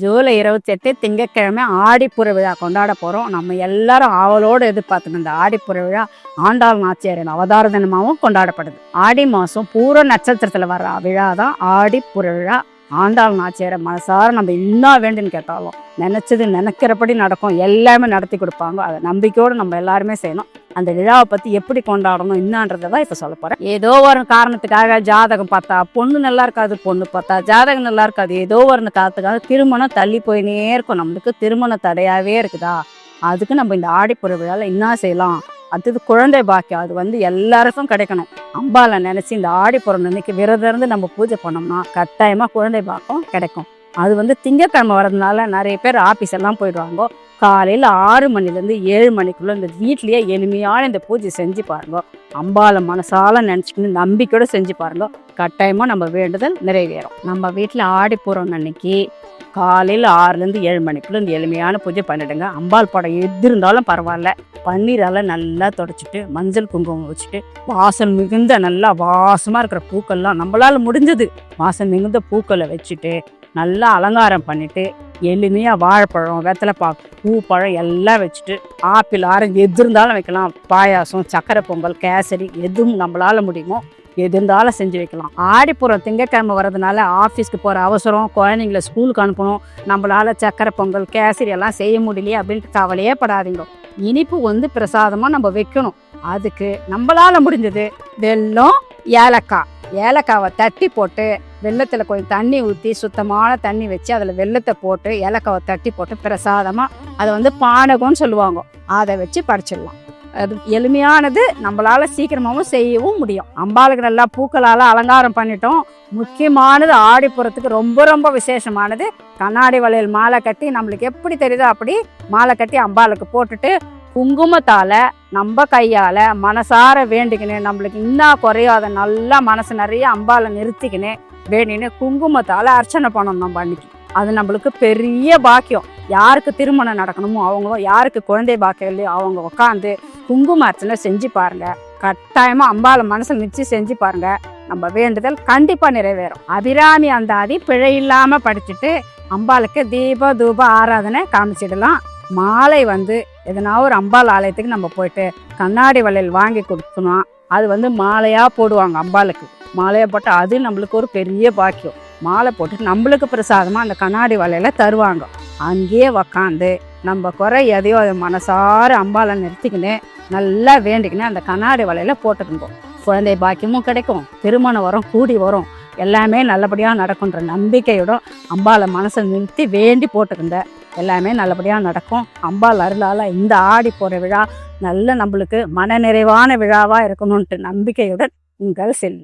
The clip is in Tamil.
ஜூலை இருபத்தெட்டு திங்கக்கிழமை ஆடிப்புற விழா கொண்டாட போகிறோம் நம்ம எல்லாரும் ஆவலோடு எதிர்பார்த்துக்கணும் இந்த ஆடிப்புற விழா ஆண்டாள் நாச்சியாரின் அவதார தினமாகவும் கொண்டாடப்படுது. ஆடி மாதம் பூர நட்சத்திரத்தில் வர்ற விழா தான் ஆடிப்புற விழா. ஆண்டாள் நாச்சியாரை மனசார நம்ம என்ன வேண்டுன்னு கேட்டாலும் நினச்சது நினைக்கிறபடி நடக்கும். எல்லாமே நடத்தி கொடுப்பாங்க. அதை நம்பிக்கையோடு நம்ம எல்லாருமே செய்யணும். அந்த விழாவை பற்றி எப்படி கொண்டாடணும் என்னன்றதை தான் இப்போ சொல்ல போகிறேன் ஏதோ ஒரு காரணத்துக்காக ஜாதகம் பார்த்தா பொண்ணு நல்லா இருக்காது பொண்ணு பார்த்தா ஜாதகம் நல்லா இருக்காது ஏதோ ஒரு காரணத்துக்காக திருமணம் தள்ளி போயினே இருக்கும். நம்மளுக்கு திருமண தடையாகவே இருக்குதா? அதுக்கு நம்ம இந்த ஆடிப்புற விழாவில் என்ன செய்யலாம்? அடுத்தது குழந்தை பாக்கியம். அது வந்து எல்லாருக்கும் கிடைக்கணும். அம்பாலை நினச்சி இந்த ஆடிப்புறம் அன்னைக்கு விரதம் இருந்து நம்ம பூஜை பண்ணோம்னா கட்டாயமாக குழந்தை பாக்கம் கிடைக்கும். அது வந்து திங்கட்கிழமை வர்றதுனால நிறைய பேர் ஆஃபீஸ் எல்லாம் போயிடுவாங்க. காலையில் ஆறு மணிலேருந்து ஏழு மணிக்குள்ளே இந்த வீட்லேயே எளிமையான இந்த பூஜை செஞ்சு பாருங்க. அம்பாலை மனசால நினச்சிக்கின்னு நம்பிக்கையோடு செஞ்சு பாருங்க. கட்டாயமாக நம்ம வேண்டுதல் நிறைவேறும். நம்ம வீட்டில் ஆடி போகிறோம் அன்னைக்கு காலையில் ஆறுலேருந்து ஏழு மணிக்குள்ளே இந்த எளிமையான பூஜை பண்ணிடுங்க. அம்பாள் படம் எது இருந்தாலும் பரவாயில்ல. பன்னீரால் நல்லா தொடச்சிட்டு மஞ்சள் குங்குமம் வச்சுட்டு வாசல் மிகுந்த நல்லா வாசமாக இருக்கிற பூக்கள்லாம் நம்மளால் முடிஞ்சது. வாசல் மிகுந்த பூக்களை வச்சுட்டு நல்லா அலங்காரம் பண்ணிட்டு எளிமையாக வாழைப்பழம் வெத்தலைப்பாக்கு பூ பழம் எல்லாம் வச்சுட்டு ஆப்பிள் ஆரஞ்சு எது இருந்தாலும் வைக்கலாம். பாயாசம் சக்கரை பொங்கல் கேசரி எதுவும் நம்மளால் முடியுமோ எது இருந்தாலும் செஞ்சு வைக்கலாம். ஆடிப்புறம் திங்கக்கிழமை வர்றதுனால ஆஃபீஸ்க்கு போகிற அவசரம் குழந்தைங்கள ஸ்கூலுக்கு அனுப்பணும் நம்மளால் சக்கரை பொங்கல் கேசரி எல்லாம் செய்ய முடியலையே அப்படின்ட்டு கவலையே படாதீங்க. இனிப்பு வந்து பிரசாதமாக நம்ம வைக்கணும். அதுக்கு நம்மளால் முடிஞ்சது வெல்லம் ஏலக்காய். ஏலக்காவை தட்டி போட்டு வெள்ளத்தில் கொஞ்சம் தண்ணி ஊற்றி சுத்தமான தண்ணி வச்சு அதில் வெள்ளத்தை போட்டு ஏலக்காவை தட்டி போட்டு பிரசாதமாக அதை வந்து பானகம்னு சொல்லுவாங்க. அதை வச்சு படைச்சிடலாம். அது எளிமையானது நம்மளால் சீக்கிரமாகவும் செய்யவும் முடியும். அம்பாளுக்கு நல்லா பூக்களால் அலங்காரம் பண்ணிட்டோம். முக்கியமானது ஆடிப்புறத்துக்கு ரொம்ப ரொம்ப விசேஷமானது. கண்ணாடி வளையல் மாலை கட்டி நம்மளுக்கு எப்படி தெரியுதோ அப்படி மாலை கட்டி அம்பாளுக்கு போட்டுட்டு குங்குமத்தால் நம்ம கையால் மனசார வேண்டிக்கினு நம்மளுக்கு இன்னும் குறையாத நல்லா மனசு நிறைய அம்பால நிறுத்திக்கினு வேண்டின்னு குங்குமத்தால் அர்ச்சனை பண்ணணும் நம்ம அன்னைக்கு. அது நம்மளுக்கு பெரிய பாக்கியம். யாருக்கு திருமணம் நடக்கணுமோ அவங்க யாருக்கு குழந்தை பாக்கியம் இல்லையோ அவங்க உட்காந்து குங்கும அர்ச்சனை செஞ்சு பாருங்கள் கட்டாயமாக அம்பால மனசில் நிச்சு செஞ்சு பாருங்கள் நம்ம வேண்டுதல் கண்டிப்பாக நிறைவேறும். அபிராமி அந்தாதி பிழை இல்லாமல் படிச்சுட்டு அம்பாளுக்கு தீப தூப ஆராதனை காமிச்சிடலாம். மாலை வந்து எதனா ஒரு அம்பாள் ஆலயத்துக்கு நம்ம போயிட்டு கண்ணாடி வளையல் வாங்கி கொடுக்கணும். அது வந்து மாலையாக போடுவாங்க அம்பாளுக்கு. மாலையாக போட்டால் அது நம்மளுக்கு ஒரு பெரிய பாக்கியம். மாலை போட்டு நம்மளுக்கு பிரசாதமாக அந்த கண்ணாடி வலையில் தருவாங்க. அங்கேயே உக்காந்து நம்ம குறை எதையோ அதை மனசார அம்பாலை நிறுத்திக்கின்னு நல்லா வேண்டிக்கின்னு அந்த கண்ணாடி வலையில் போட்டுக்கணும் குழந்தை பாக்கியமும் கிடைக்கும் திருமணம் வரும் கூடி வரும். எல்லாமே நல்லபடியாக நடக்குன்ற நம்பிக்கையோட அம்பாலை மனசில் நிறுத்தி வேண்டி போட்டுக்கிந்த எல்லாமே நல்லபடியாக நடக்கும். அம்பாள் அருளால் இந்த ஆடி போகிற விழா நல்ல நம்மளுக்கு மன நிறைவான விழாவாக இருக்கணும்ன்ட்டு நம்பிக்கையுடன் உங்கள் செல்